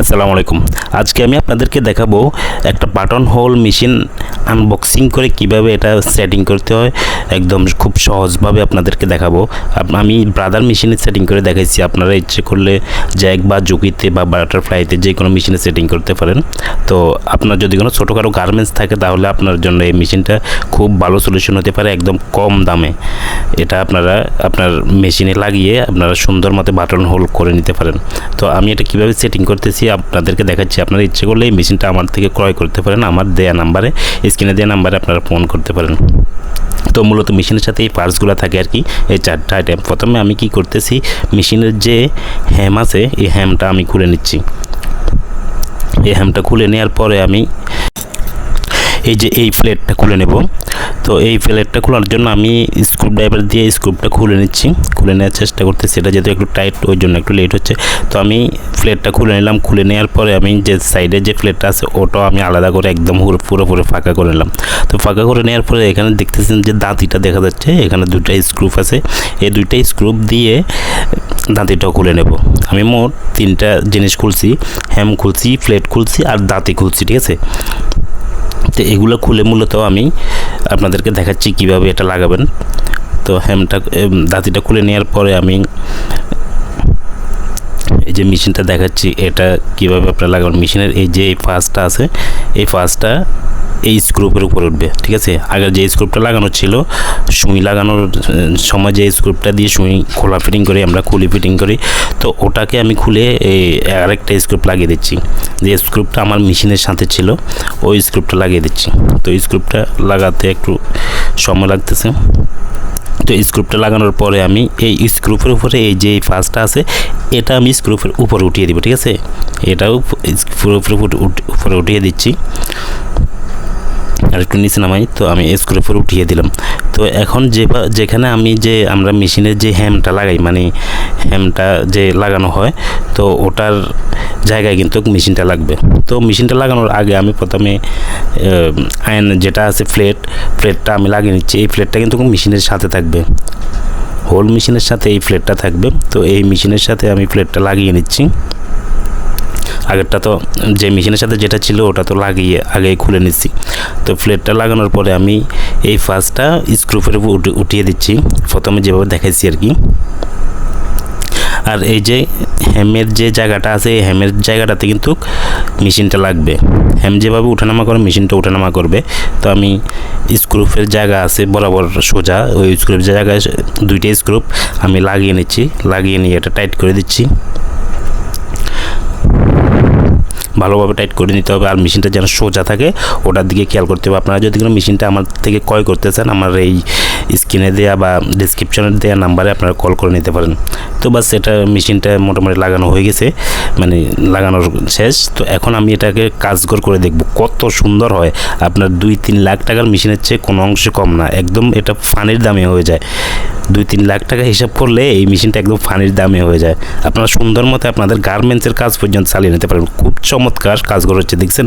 আসসালামু আলাইকুম। আজকে আমি আপনাদেরকে দেখাবো একটা বাটন হোল মেশিন আনবক্সিং করে কীভাবে এটা সেটিং করতে হয়। একদম খুব সহজভাবে আপনাদেরকে দেখাবো। আমি ব্রাদার মেশিনে সেটিং করে দেখাইছি। আপনারা ইচ্ছে করলে জ্যাক বা জুকিতে বা বাটারফ্লাইতে যে কোনো মেশিনে সেটিং করতে পারেন। তো আপনার যদি কোনো ছোটোখাটো গার্মেন্টস থাকে, তাহলে আপনার জন্য এই মেশিনটা খুব ভালো সলিউশন হতে পারে, একদম কম দামে। এটা আপনারা আপনার মেশিনে লাগিয়ে আপনারা সুন্দর মতো বাটন হোল করে নিতে পারেন। তো আমি এটা কীভাবে সেটিং করতেছি আপনাদেরকে দেখাচ্ছি। আপনারা ইচ্ছে করলে এই মেশিনটা আমার থেকে ক্রয় করতে পারেন। আমার দেয়া নাম্বারে, স্ক্রিনে দেওয়া নাম্বারে আপনারা ফোন করতে পারেন। তো মূলত মেশিনের সাথে এই পার্টসগুলো থাকে আর কি, এই চারটা আইটেম প্রথমে আমি কি করতেছি, মেশিনের যে হ্যাম আছে, এই হ্যামটা আমি খুলে নিচ্ছি। এই হ্যামটা খুলে নেওয়ার পরে আমি এই যে এই প্লেটটা খুলে নেব। তো এই প্লেটটা খোলার জন্য আমি স্ক্রু ড্রাইভার দিয়ে স্ক্রুপটা খুলে নিচ্ছি। খুলে নেওয়ার চেষ্টা করতেছি, এটা যেহেতু একটু টাইট ওই জন্য একটু লেট হচ্ছে। তো আমি প্লেটটা খুলে নিলাম, খুলে নেওয়ার পরে আমি যে সাইডে যে প্লেটটা আছে, ওটাও আমি আলাদা করে একদম পুরো পুরোপুরি ফাঁকা করে নিলাম। তো ফাঁকা করে নেওয়ার পরে এখানে দেখতেছেন যে দাঁতিটা দেখা যাচ্ছে, এখানে দুইটা স্ক্রুপ আছে। এই দুইটা স্ক্রুপ দিয়ে দাঁতিটাও খুলে নেব। আমি মোট তিনটা জিনিস খুলছি হ্যাম খুলছি প্লেট খুলছি আর দাঁতি খুলছি, ঠিক আছে? তো এগুলো খুলে মূলত আমি আপনাদেরকে দেখাচ্ছি কীভাবে এটা লাগাবেন। তো হ্যামটা দাঁতিটা খুলে নেওয়ার পরে আমি এই যে মেশিনটা দেখাচ্ছি, এটা কীভাবে আপনারা লাগাবেন। মেশিনের এই যে এই ফাঁসটা আছে, এই ফার্স্টটা এই স্ক্রুপের উপর উঠবে, ঠিক আছে? আগের যে স্ক্রুপটা লাগানো ছিল, সুই লাগানোর সময় যে স্ক্রুপটা দিয়ে সুই খোলা ফিটিং করি, আমরা খুলি ফিটিং করি, তো ওটাকে আমি খুলে এই আরেকটা স্ক্রুপ লাগিয়ে দিচ্ছি। যে স্ক্রুপটা আমার মেশিনের সাথে ছিল, ওই স্ক্রুপটা লাগিয়ে দিচ্ছি। তো স্ক্রুপটা লাগাতে একটু সময় লাগতেছে। তো স্ক্রুপটা লাগানোর পরে আমি এই স্ক্রুপের উপরে এই যে ফার্স্টটা আছে, এটা আমি স্ক্রুপের উপরে উঠিয়ে দিব, ঠিক আছে? এটাও পুরোপুরি উপরে উঠিয়ে দিচ্ছি। আর একটু নিচে নামাই, তো আমি স্ক্রুপের উঠিয়ে দিলাম। তো এখন যে যেখানে আমি যে, আমরা মেশিনের যে হ্যামটা লাগাই মানে হ্যামটা যে লাগানো হয়, তো ওটার জায়গায় কিন্তু মেশিনটা লাগবে। তো মেশিনটা লাগানোর আগে আমি প্রথমে আয়ন যেটা আছে প্লেট প্লেটটা আমি লাগিয়ে নিচ্ছি। এই প্লেটটা কিন্তু মেশিনের সাথে থাকবে। হোল মেশিনের সাথে এই প্লেটটা থাকবে। তো এই মেশিনের সাথে আমি প্লেটটা লাগিয়ে নিচ্ছি। আগেরটা তো যে মেশিনের সাথে যেটা ছিল ওটা তো লাগিয়ে আগেই খুলে নিচ্ছি। তো প্লেটটা লাগানোর পরে আমি এই ফার্স্টটা স্ক্রুপের উপর উঠে- উঠিয়ে দিচ্ছি। প্রথমে যেভাবে দেখাইছি আর কি। আর এই যে হ্যামের যে জায়গাটা আছে, এই হ্যামের জায়গাটাতে কিন্তু মেশিনটা লাগবে। হ্যাম যেভাবে উঠানামা করে মেশিনটা উঠানামা করবে। তো আমি স্ক্রুপের জায়গা আছে বরাবর সোজা, ওই স্ক্রুপ জায়গায় দুইটা স্ক্রুপ আমি লাগিয়ে নিচ্ছি। লাগিয়ে নিয়ে এটা টাইট করে দিচ্ছি। ভালোভাবে টাইট করে নিতে হবে আর মেশিনটা যেন সোজা থাকে, ওটার দিকে খেয়াল করতে হবে। আপনারা যদি কোনো মেশিনটা আমার থেকে ক্রয় করতে চান, আমার এই স্ক্রিনে দেওয়া বা ডিসক্রিপশনে দেওয়া নাম্বারে আপনারা কল করে নিতে পারেন। তো বাস এটা মেশিনটা মোটামুটি লাগানো হয়ে গেছে মানে লাগানোর শেষ। তো এখন আমি এটাকে কাজগর করে দেখব, কত সুন্দর হয়। আপনার দুই তিন লাখ টাকার মেশিনের চেয়ে কোনো অংশে কম না, একদম এটা ফানির দামে হয়ে যায়। দুই তিন লাখ টাকা হিসাব করলে এই মেশিনটা একদম ফানির দামে হয়ে যায়। আপনারা সুন্দর মতো আপনাদের গার্মেন্টসের কাজ পর্যন্ত চালিয়ে নিতে পারেন। খুব চমৎকার কাজগুলো হচ্ছে, দেখছেন?